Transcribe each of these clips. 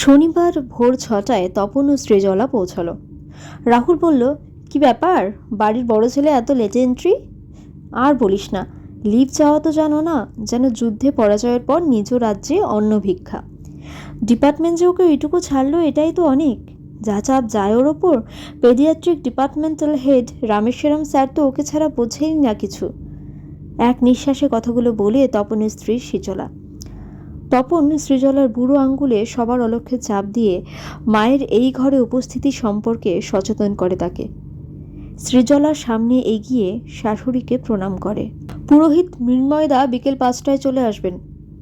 শনিবার ভোর ছটায় তপন ও সৃজলা পৌঁছালো। রাহুল বলল, কি ব্যাপার? বাড়ির বড় ছেলে এত লেটে এন্ট্রি আর বলিস না লিভ চাওয়া তো জানো না, যেন যুদ্ধে পরাজয়ের পর নিজ রাজ্যে অন্ন ভিক্ষা। ডিপার্টমেন্ট যে ওকে এইটুকু ছাড়লো এটাই তো অনেক। যা চাপ যায় ওর ওপর pediatric departmental head Rameshwaram sir তো ওকে ছাড়া বোঝেই না কিছু। এক নিঃশ্বাসে কথাগুলো বলে তপনের স্ত্রী সিজলা তপন সৃজলার বুড়ো আঙ্গুলে সবার অলক্ষ্যে চাপ দিয়ে মায়ের এই ঘরে উপস্থিতি সম্পর্কে সচেতন করে তাকে। সৃজলার সামনে এগিয়ে শাশুড়িকে প্রণাম করে। পুরোহিত মৃন্ময়দা বিকেল পাঁচটায় চলে আসবেন।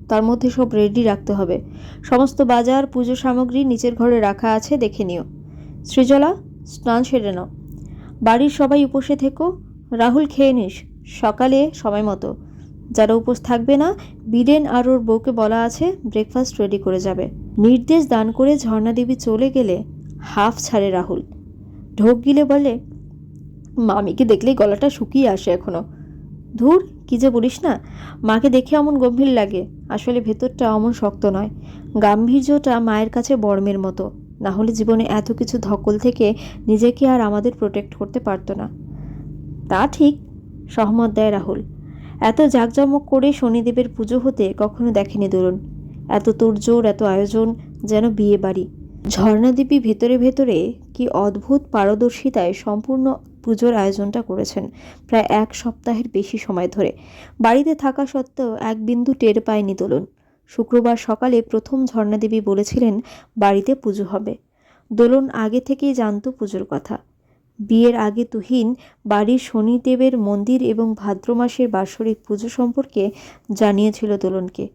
তার মধ্যে সব রেডি রাখতে হবে। সমস্ত বাজার, পুজো সামগ্রী নিচের ঘরে রাখা আছে, দেখে নিও। সৃজলা, স্নান সেরে নাও। বাড়ির সবাই উপসে থেকো। রাহুল, খেয়ে নিস। সকালে সময় মতো। যারা উপোস থাকবে না, বীরেন আর ওর বউকে বলা আছে ব্রেকফাস্ট রেডি করে যাবে। নির্দেশ দান করে ঝর্ণা দেবী চলে গেলে হাফ ছাড়ে রাহুল। ঢোক গিলে বলে, মামিকে দেখলেই গলাটা শুকিয়ে আসে এখনও। ধুর, কি যে বলিস না, মাকে দেখে অমন গম্ভীর লাগে। আসলে ভেতরটা অমন শক্ত নয়। গাম্ভীর্যটা মায়ের কাছে বর্মের মতো। না হলে জীবনে এত কিছু ধকল থেকে নিজেকে আর আমাদের প্রোটেক্ট করতে পারতো না। তা ঠিক, সহমত দেয় রাহুল। এত জাঁকজমক করে শনিদেবের পুজো হতে কখনো দেখেনি দোলন এত তোড়জোড়, এত আয়োজন, যেন বিয়ে বাড়ি। ঝর্ণা দেবী ভেতরে ভেতরে কি অদ্ভুত পারদর্শিতায় সম্পূর্ণ পুজোর আয়োজনটা করেছেন প্রায় এক সপ্তাহের বেশি সময় ধরে। বাড়িতে থাকা সত্ত্বেও এক বিন্দু টের পায়নি দোলন শুক্রবার সকালে প্রথম ঝর্ণাদেবী বলেছিলেন, বাড়িতে পুজো হবে। দোলন আগে থেকেই জানত পুজোর কথা। বিয়ের আগে তুহিন বাড়ির শনিদেবের মন্দির এবং ভাদ্র মাসের বাৎসরিক পুজো সম্পর্কে জানিয়েছিল দোলনকে।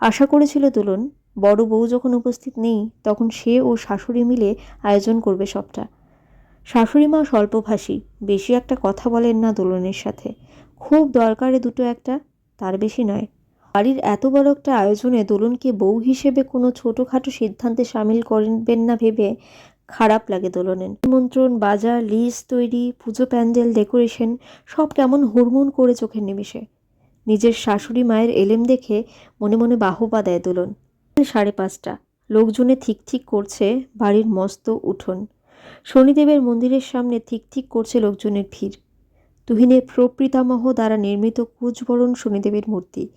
আশা করেছিল দোলন, বড় বউ যখন উপস্থিত নেই, তখন সে ও শাশুড়ি মিলে আয়োজন করবে সবটা। শাশুড়ি মা স্বল্পভাষী, বেশি একটা কথা বলেন না দোলনের সাথে। খুব দরকারে দুটো একটা, তার বেশি নয়। বাড়ির এত বড় একটা আয়োজনে দোলনকে বউ হিসেবে কোনো ছোটোখাটো সিদ্ধান্তে সামিল করবেন না ভেবে খারাপ লাগে দোলনের। নিমন্ত্রণ, বাজার লিস্ট তৈরি, পুজো প্যান্ডেল, ডেকোরেশন, সব কেমন হুড়মুড় করে চোখের নিমিষে। নিজের শাশুড়ি মায়ের এলেম দেখে মনে মনে বাহবা দেয় দোলন। সাড়ে পাঁচটা। লোকজনে ঠিক ঠিক করছে বাড়ির মস্ত উঠোন। শনিদেবের মন্দিরের সামনে ঠিক ঠিক করছে লোকজনের ভিড়। তুহিনে প্রপ্রীতামহ দ্বারা নির্মিত কুচবরণ শনিদেবের মূর্তি।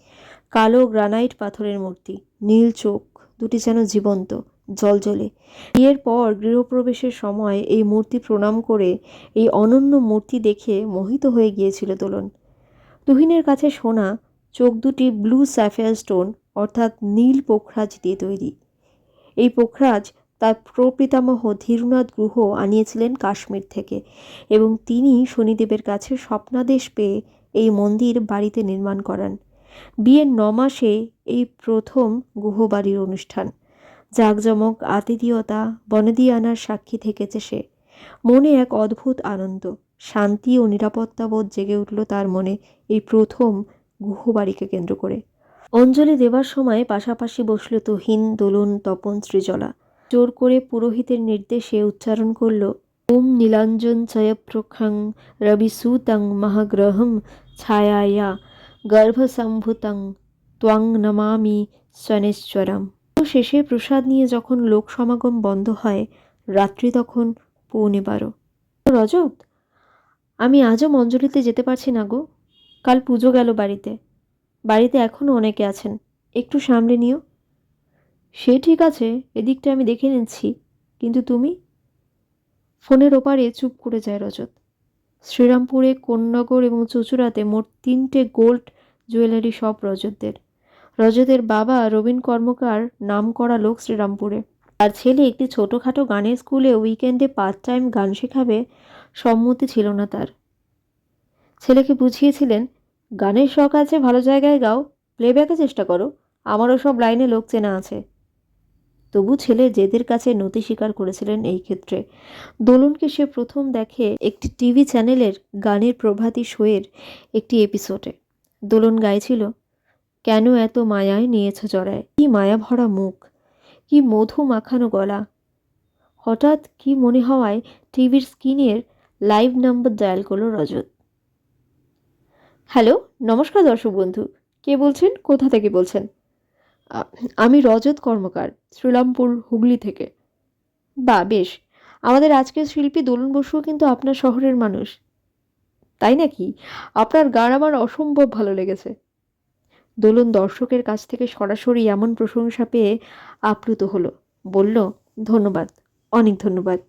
কালো গ্রানাইট পাথরের মূর্তি। নীল চোখ, দুটি যেন জীবন্ত। জলজলে। বিয়ের পর গৃহপ্রবেশের সময় এই মূর্তি প্রণাম করে এই অনন্য মূর্তি দেখে মোহিত হয়ে গিয়েছিল দোলন। তুহিনের কাছে শোনা চোখ দুটি ব্লু স্যাফেয়ার স্টোন, অর্থাৎ নীল পোখরাজ দিয়ে তৈরি। এই পোখরাজ তার প্রপিতামহ ধীরনাথ গুহ আনিয়েছিলেন কাশ্মীর থেকে এবং তিনি শনিদেবের কাছে স্বপ্নাদেশ পেয়ে এই মন্দির বাড়িতে নির্মাণ করান। বিয়ের ন মাসে এই প্রথম গুহবাড়ির অনুষ্ঠান। জাঁকজমক, আতিথীয়তা বনেদি আনার সাক্ষী থেকেছে সে। মনে এক অদ্ভুত আনন্দ, শান্তি ও নিরাপত্তাবোধ জেগে উঠল তার মনে এই প্রথম গুহবাড়িকে কেন্দ্র করে। অঞ্জলি দেবার সময় পাশাপাশি বসল তুহিন, দোলন, তপন, সৃজলা। জোর করে পুরোহিতের নির্দেশে উচ্চারণ করল, ওম নীলাঞ্জন চয়প্রক্ষং রবিসূতং মহাগ্রহম ছায়ায়া গর্ভসম্ভুতং, ত্বং নমামি শনেশ্বরম। শেষে প্রসাদ নিয়ে যখন লোক সমাগম বন্ধ হয়, রাত্রি তখন পৌনে বারো। রজত, আমি আজও মঞ্জলিতে যেতে পারছি না গো। কাল পুজো গেল বাড়িতে। বাড়িতে এখনও অনেকে আছেন। একটু সামলে নিও। সে ঠিক আছে, এদিকটা আমি দেখে নিচ্ছি। কিন্তু তুমি? ফোনের ওপারে চুপ করে যায় রজত। শ্রীরামপুরে, কোন্নগর এবং চুচুড়াতে মোট তিনটে গোল্ড জুয়েলারি শপ রজতদের। রজতের বাবা রবীন কর্মকার নাম করা লোক শ্রীরামপুরে। তার ছেলে একটি ছোটোখাটো গানের স্কুলে উইকেন্ডে পার্ট টাইম গান শেখাবে সম্মতি ছিল না তার। ছেলেকে বুঝিয়েছিলেন, গানের শখ আছে, ভালো জায়গায় গাও প্লেব্যাকে চেষ্টা করো, আমারও সব লাইনে লোক চেনা আছে। তবু ছেলে জেদের কাছে নতি স্বীকার করেছিলেন এই ক্ষেত্রে। দোলনকে সে প্রথম দেখে একটি টিভি চ্যানেলের গানের প্রভাতী শোয়ের একটি এপিসোডে। দোলন গাইছিল কেন এত মায়ায় নিয়েছ জড়ায়? কি মায়া ভরা মুখ, কি মধু মাখানো গলা। হঠাৎ কি মনে হওয়ায় টিভির স্ক্রিনের লাইভ নাম্বার ডায়াল করল রজত। হ্যালো, নমস্কার দর্শক বন্ধু। কে বলছেন? কোথা থেকে বলছেন? আমি রজত কর্মকার, শ্রীরামপুর, হুগলি থেকে। বা, বেশ। আমাদের আজকের শিল্পী দোলন বসুও কিন্তু আপনার শহরের মানুষ। তাই নাকি? আপনার গান আমার অসম্ভব ভালো লেগেছে। দোলন দর্শকের কাছ থেকে সরাসরি এমন প্রশংসা পেয়ে আপ্লুত হলো। বলল, ধন্যবাদ, অনেক ধন্যবাদ।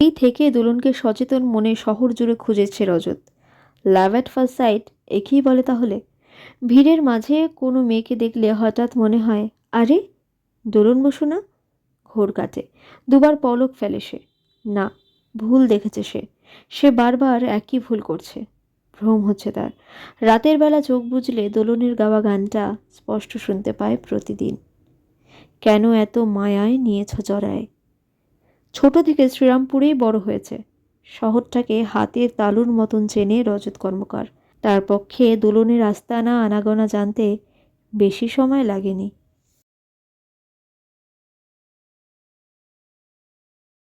এই থেকে দোলনকে সচেতন মনে শহর জুড়ে খুঁজেছে Rajat. Love at first sight একেই বলে তাহলে? ভিড়ের মাঝে কোনো মেয়েকে দেখলে হঠাৎ মনে হয়, আরে, দোলন বসু না? ঘোর কাটে। দুবার পলক ফেলে সে। না, ভুল দেখেছে সে। সে বারবার একই ভুল করছে। ভ্রম হচ্ছে তার। রাতের বেলা চোখ বুজলে দোলনের গাওয়া গানটা স্পষ্ট শুনতে পায় প্রতিদিন। কেন এত মায়ায় নিয়েছ জড়ায় ছোট থেকে শ্রীরামপুরেই বড় হয়েছে। শহরটাকে হাতের তালুর মতন চেনে রজত কর্মকার। তার পক্ষে দোলনের আস্তানা আনাগোনা জানতে বেশি সময় লাগেনি।